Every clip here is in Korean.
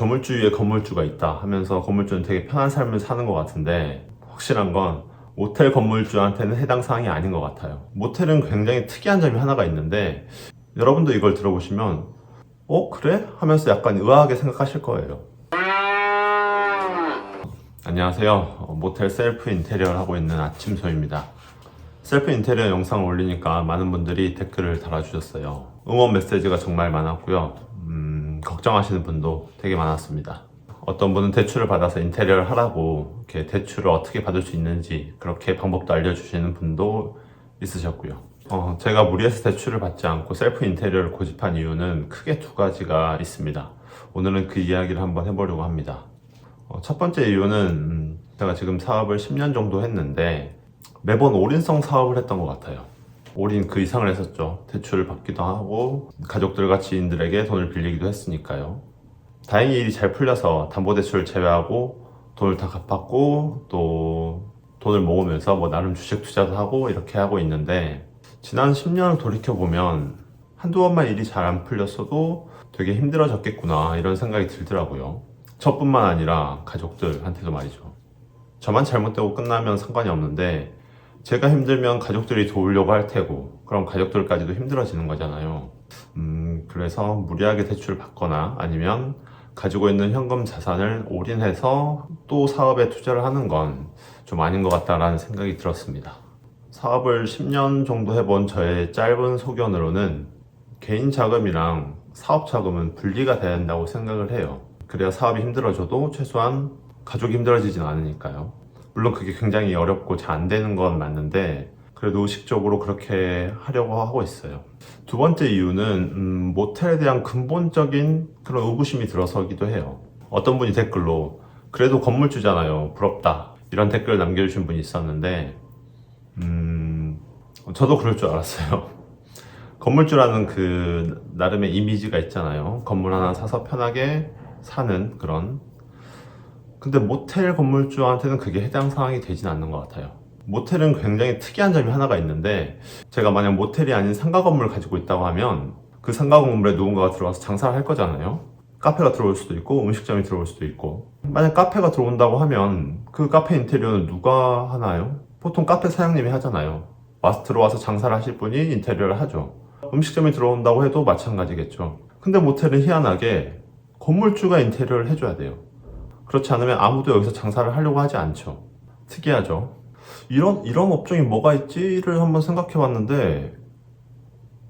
조물주 위에 건물주가 있다 하면서 건물주는 되게 편한 삶을 사는 것 같은데 확실한 건 모텔 건물주한테는 해당 사항이 아닌 것 같아요. 모텔은 굉장히 특이한 점이 하나가 있는데 여러분도 이걸 들어보시면 어 그래? 하면서 약간 의아하게 생각하실 거예요. 안녕하세요. 어, 모텔 셀프 인테리어를 하고 있는 아침소입니다. 셀프 인테리어 영상을 올리니까 많은 분들이 댓글을 달아주셨어요. 응원 메시지가 정말 많았고요. 음, 걱정하시는 분도 되게 많았습니다. 어떤 분은 대출을 받아서 인테리어를 하라고 이렇게 대출을 어떻게 받을 수 있는지 그렇게 방법도 알려주시는 분도 있으셨고요. 어, 제가 무리해서 대출을 받지 않고 셀프 인테리어를 고집한 이유는 크게 두 가지가 있습니다. 오늘은 그 이야기를 한번 해보려고 합니다. 어, 첫 번째 이유는 음, 제가 지금 사업을 10년 정도 했는데 매번 올인성 사업을 했던 것 같아요. 올인 그 이상을 했었죠. 대출을 받기도 하고 가족들과 지인들에게 돈을 빌리기도 했으니까요. 다행히 일이 잘 풀려서 담보대출 제외하고 돈을 다 갚았고 또 돈을 모으면서 뭐 나름 주식 투자도 하고 이렇게 하고 있는데 지난 10년을 돌이켜보면 한두 번만 일이 잘 안 풀렸어도 되게 힘들어졌겠구나 이런 생각이 들더라고요. 저뿐만 아니라 가족들한테도 말이죠. 저만 잘못되고 끝나면 상관이 없는데 제가 힘들면 가족들이 도우려고 할 테고 그럼 가족들까지도 힘들어지는 거잖아요. 음, 그래서 무리하게 대출을 받거나 아니면 가지고 있는 현금 자산을 올인해서 또 사업에 투자를 하는 건 좀 아닌 것 같다라는 생각이 들었습니다. 사업을 10년 정도 해본 저의 짧은 소견으로는 개인 자금이랑 사업 자금은 분리가 된다고 생각을 해요. 그래야 사업이 힘들어져도 최소한 가족이 힘들어지진 않으니까요. 물론 그게 굉장히 어렵고 잘 안 되는 건 맞는데 그래도 의식적으로 그렇게 하려고 하고 있어요. 두 번째 이유는 음, 모텔에 대한 근본적인 그런 의구심이 들어서기도 해요. 어떤 분이 댓글로 그래도 건물주잖아요. 부럽다. 이런 댓글 남겨주신 분이 있었는데 음, 저도 그럴 줄 알았어요. 건물주라는 그 나름의 이미지가 있잖아요. 건물 하나 사서 편하게 사는 그런. 근데 모텔 건물주한테는 그게 해당 사항이 되진 않는 것 같아요. 모텔은 굉장히 특이한 점이 하나가 있는데 제가 만약 모텔이 아닌 상가 건물을 가지고 있다고 하면 그 상가 건물에 누군가가 들어와서 장사를 할 거잖아요. 카페가 들어올 수도 있고 음식점이 들어올 수도 있고 만약 카페가 들어온다고 하면 그 카페 인테리어는 누가 하나요? 보통 카페 사장님이 하잖아요. 와서 들어와서 장사를 하실 분이 인테리어를 하죠. 음식점이 들어온다고 해도 마찬가지겠죠. 근데 모텔은 희한하게 건물주가 인테리어를 해줘야 돼요. 그렇지 않으면 아무도 여기서 장사를 하려고 하지 않죠. 특이하죠. 이런, 이런 업종이 뭐가 있지를 한번 생각해 봤는데,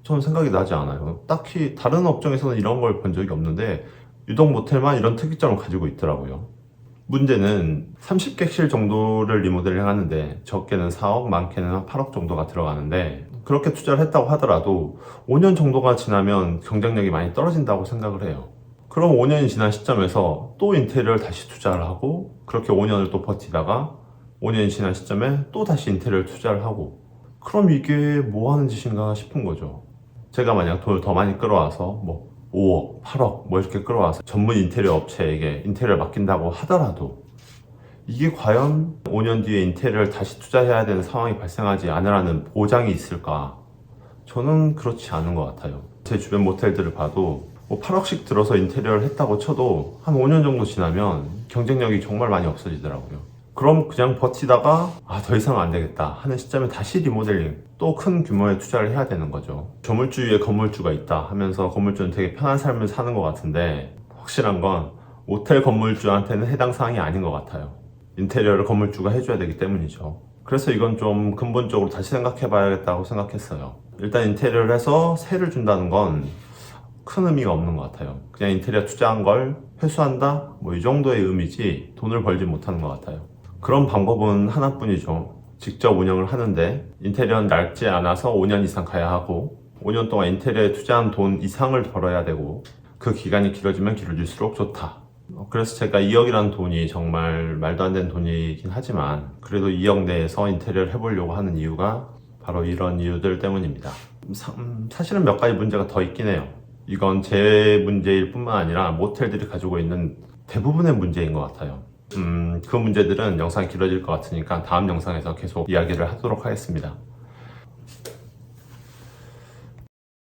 저는 생각이 나지 않아요. 딱히 다른 업종에서는 이런 걸 본 적이 없는데, 유독 모텔만 이런 특이점을 가지고 있더라고요. 문제는 30객실 정도를 리모델링 하는데, 적게는 4억, 많게는 한 8억 정도가 들어가는데, 그렇게 투자를 했다고 하더라도 5년 정도가 지나면 경쟁력이 많이 떨어진다고 생각을 해요. 그럼 5년이 지난 시점에서 또 인테리어를 다시 투자를 하고 그렇게 5년을 또 버티다가 5년이 지난 시점에 또 다시 인테리어를 투자를 하고 그럼 이게 뭐 하는 짓인가 싶은 거죠. 제가 만약 돈을 더 많이 끌어와서 뭐 5억, 8억 뭐 이렇게 끌어와서 전문 인테리어 업체에게 인테리어를 맡긴다고 하더라도 이게 과연 5년 뒤에 인테리어를 다시 투자해야 되는 상황이 발생하지 않으라는 보장이 있을까? 저는 그렇지 않은 것 같아요. 제 주변 모텔들을 봐도 뭐 8억씩 들어서 인테리어를 했다고 쳐도 한 5년 정도 지나면 경쟁력이 정말 많이 없어지더라고요. 그럼 그냥 버티다가 아 더 이상 안 되겠다 하는 시점에 다시 리모델링 또 큰 규모의 투자를 해야 되는 거죠. 조물주 위에 건물주가 있다 하면서 건물주는 되게 편한 삶을 사는 것 같은데 확실한 건 모텔 건물주한테는 해당 사항이 아닌 것 같아요. 인테리어를 건물주가 해줘야 되기 때문이죠. 그래서 이건 좀 근본적으로 다시 생각해 봐야겠다고 생각했어요. 일단 인테리어를 해서 세를 준다는 건 큰 의미가 없는 것 같아요. 그냥 인테리어 투자한 걸 회수한다? 뭐 이 정도의 의미지 돈을 벌지 못하는 것 같아요. 그런 방법은 하나뿐이죠. 직접 운영을 하는데 인테리어는 낡지 않아서 5년 이상 가야 하고 5년 동안 인테리어에 투자한 돈 이상을 벌어야 되고 그 기간이 길어지면 길어질수록 좋다. 어, 그래서 제가 2억이라는 돈이 정말 말도 안 되는 돈이긴 하지만 그래도 2억 내에서 인테리어를 해보려고 하는 이유가 바로 이런 이유들 때문입니다. 사, 음, 사실은 몇 가지 문제가 더 있긴 해요. 이건 제 문제일 뿐만 아니라 모텔들이 가지고 있는 대부분의 문제인 것 같아요. 음, 그 문제들은 영상이 길어질 것 같으니까 다음 영상에서 계속 이야기를 하도록 하겠습니다.